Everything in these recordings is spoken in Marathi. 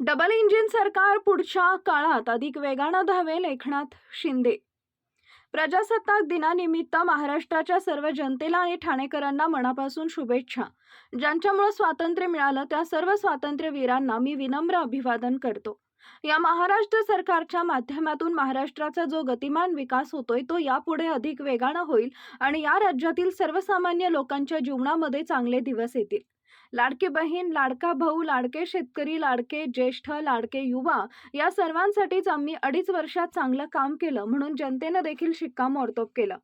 डबल इंजिन सरकार पुढच्या काळात अधिक वेगानं धावेल एकनाथ शिंदे. प्रजासत्ताक दिनानिमित्त महाराष्ट्राच्या सर्व जनतेला आणि ठाणेकरांना मनापासून शुभेच्छा. ज्यांच्यामुळे स्वातंत्र्य मिळालं त्या सर्व स्वातंत्र्यवीरांना मी विनम्र अभिवादन करतो. या महाराष्ट्र सरकारच्या माध्यमातून महाराष्ट्राचा जो गतिमान विकास होतोय तो यापुढे अधिक वेगानं होईल आणि या राज्यातील सर्वसामान्य लोकांच्या जीवनामध्ये चांगले दिवस येतील. लाडकी बहीण लाडका भाऊ लाडके शेतकरी लाडके ज्येष्ठ लाडके युवा या सर्वांसाठीच आम्ही अडीच वर्षात चांगलं काम केलं म्हणून जनतेनं देखील शिक्कामोर्तब केलं.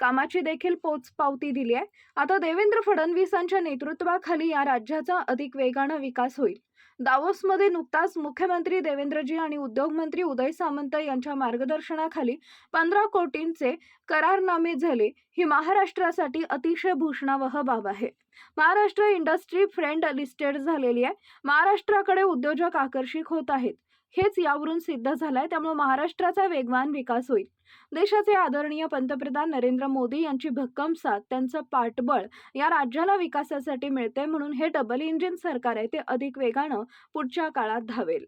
कामाची देखील पोच पावती दिली आहे. आता देवेंद्र फडणवीसांच्या नेतृत्वाखाली या राज्याचा अधिक वेगानं विकास होईल. दावोसमध्ये नुकताच मुख्यमंत्री देवेंद्रजी आणि उद्योगमंत्री उदय सामंत यांच्या मार्गदर्शनाखाली पंधरा कोटींचे करारनामे झाले. ही महाराष्ट्रासाठी अतिशय भूषणावह बाब आहे. महाराष्ट्र इंडस्ट्री फ्रेंड लिस्टेड झालेली आहे. महाराष्ट्राकडे उद्योजक आकर्षित होत आहेत. हेच यावरून सिद्ध झालंय. त्यामुळे महाराष्ट्राचा वेगवान विकास होईल. देशाचे आदरणीय पंतप्रधान नरेंद्र मोदी यांची भक्कम साथ त्यांचं पाठबळ या राज्याला विकासासाठी मिळते म्हणून हे डबल इंजिन सरकार आहे ते अधिक वेगानं पुढच्या काळात धावेल.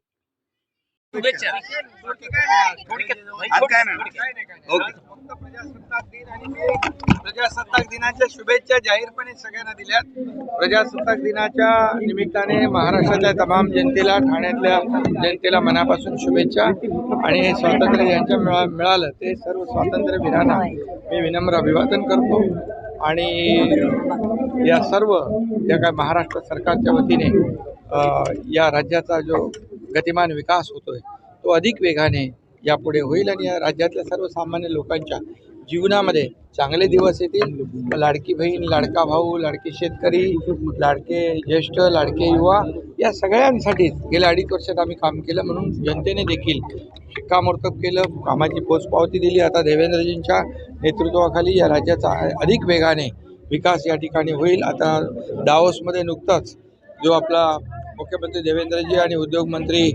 ओके. प्रजासत्ताक दिन आणि मी प्रजासत्ताक दिनाच्या शुभेच्छा जाहीरपणे सगळ्यांना दिल्यात. प्रजासत्ताक दिनाच्या निमित्ताने महाराष्ट्राच्या तमाम जनतेला ठाण्यातल्या जनतेला मनापासून शुभेच्छा आणि हे स्वातंत्र्य ज्यांच्या मिळा मिळालं ते सर्व स्वातंत्र्यवीरांना मी विनम्र अभिवादन करतो आणि या सर्व ज्या काय महाराष्ट्र सरकारच्या वतीने या राज्याचा जो गतिमान विकास होतोय तो अधिक वेगाने यापुढे होईल आणि या राज्यातल्या सर्वसामान्य लोकांच्या जीवनामध्ये चांगले दिवस येतील. लाडकी बहीण लाडका भाऊ लाडके शेतकरी लाडके ज्येष्ठ लाडके युवा या सगळ्यांसाठीच गेल्या अडीच वर्षात आम्ही काम केलं म्हणून जनतेने देखील शिक्कामोर्तब केलं. कामाची पोचपावती दिली. आता देवेंद्रजींच्या नेतृत्वाखाली या राज्याचा अधिक वेगाने विकास या ठिकाणी होईल. आता डावोसमध्ये नुकताच जो आपला मुख्यमंत्री देवेंद्रजी आणि उद्योगमंत्री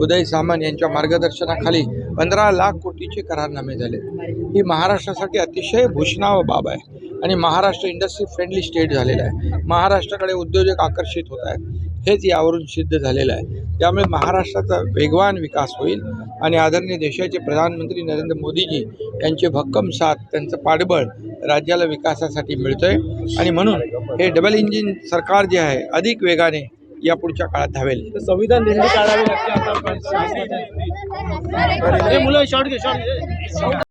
उदय सामंत यांच्या मार्गदर्शनाखाली पंधरा लाख कोटीचे करारनामे झाले. ही महाराष्ट्रासाठी अतिशय भूषणाव बाब आहे. आणि महाराष्ट्र इंडस्ट्री फ्रेंडली स्टेट झालेला आहे. महाराष्ट्राकडे उद्योजक आकर्षित होत आहेत. हेच यावरून सिद्ध झालेलं आहे. त्यामुळे महाराष्ट्राचा वेगवान विकास होईल. आणि आदरणीय देशाचे प्रधानमंत्री नरेंद्र मोदीजी यांचे भक्कम साथ त्यांचं पाठबळ राज्याला विकासासाठी मिळतंय. आणि म्हणून हे डबल इंजिन सरकार जे आहे अधिक वेगाने या पुढच्या काळात धावेल. संविधान दिंडी काढावी लागते आता. पण- हे मुलं शॉर्ट घे शॉर्ट घे.